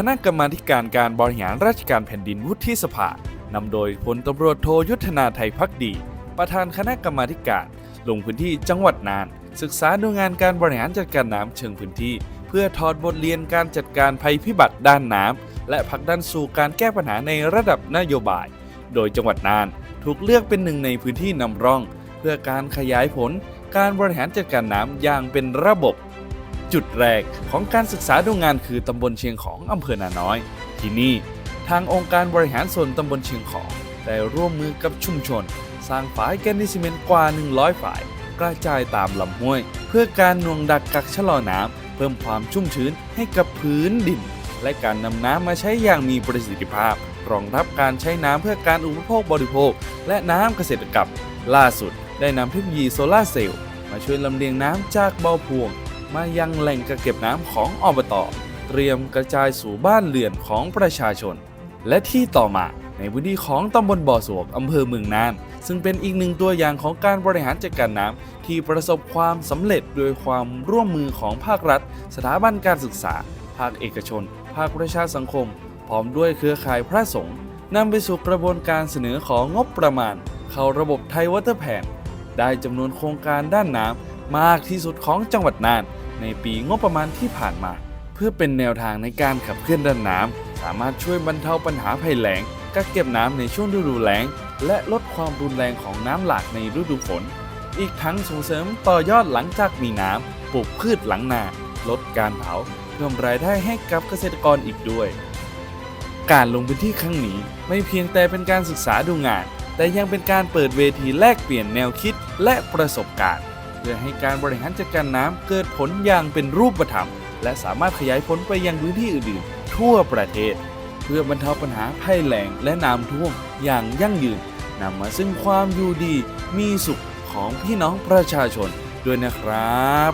คณะกรรมาการการบริหารราชการแผ่นดินวุฒิสภานำโดยพลตำรวจโทยุทธนาไทยพักดี ประธานคณะกรรมาการ ลงพื้นที่จังหวัดน่าน ศึกษาดูงานการบริหารจัดการน้ำเชิงพื้นที่ เพื่อถอดบทเรียนการจัดการภัยพิบัติด้านน้ำและผลักดันสู่การแก้ปัญหาในระดับนโยบาย โดยจังหวัดน่านถูกเลือกเป็นหนึ่งในพื้นที่นำร่อง เพื่อการขยายผลการบริหารจัดการน้ำอย่างเป็นระบบ จุดแรกของการศึกษาดูงานคือตำบลเชียงของอำเภอนาน้อย ที่นี่ทางองค์การบริหารส่วนตำบลเชียงของได้ร่วมมือกับชุมชน สร้างฝายแกนนิซิเมนต์กว่า 100 ฝาย กระจายตามลำห้วย เพื่อการนวงดักกักชะลอน้ำเพิ่มความชุ่มชื้นให้กับพื้นดิน และการนำน้ำมาใช้อย่างมีประสิทธิภาพ รองรับการใช้น้ำเพื่อการอุปโภคบริโภค และน้ำเกษตรกรรมล่าสุด ได้นำเทคโนโลยีโซลาเซลล์มาช่วยลำเลียงน้ำจากบ่อพวง มายังแหล่งกักเก็บน้ำของอบต เตรียมกระจายสู่บ้านเรือนของประชาชน และที่ต่อมาในพื้นที่ของตำบลบ่อสวกอำเภอเมืองน่าน ซึ่งเป็นอีกหนึ่งตัวอย่างของการบริหารจัดการน้ำที่ประสบความสำเร็จโดยความร่วมมือของภาครัฐ สถาบันการศึกษา ภาคเอกชน ภาคประชาสังคม พร้อมด้วยเครือข่ายพระสงฆ์นำไปสู่กระบวนการเสนอของงบประมาณ เข้าระบบไทยวอเตอร์แพนได้จำนวนโครงการด้านน้ำ มากที่สุดของจังหวัดน่าน ในปีงบประมาณที่ผ่านมา เพื่อเป็นแนวทางในการขับเคลื่อนด้านน้ำสามารถช่วยบรรเทาปัญหาภัยแล้งกักเก็บน้ำในช่วงฤดูแล้ง และลดความรุนแรงของน้ำหลากในฤดูฝน อีกทั้งส่งเสริมต่อยอดหลังจากมีน้ำปลูกพืชหลังนา ลดการเผาเพิ่มรายได้ให้กับเกษตรกรอีกด้วย การลงพื้นที่ครั้งนี้ไม่เพียงแต่เป็นการศึกษาดูงาน แต่ยังเป็นการเปิดเวทีแลกเปลี่ยนแนวคิดและประสบการณ์ เพื่อให้การบริหารจัดการน้ำเกิดผลอย่างเป็นรูปธรรม และสามารถขยายผลไปยังพื้นที่อื่นๆ ทั่วประเทศ เพื่อบรรเทาปัญหาภัยแล้งและน้ำท่วมอย่างยั่งยืนนำมาซึ่งความอยู่ดีมีสุขของพี่น้องประชาชนด้วยนะครับ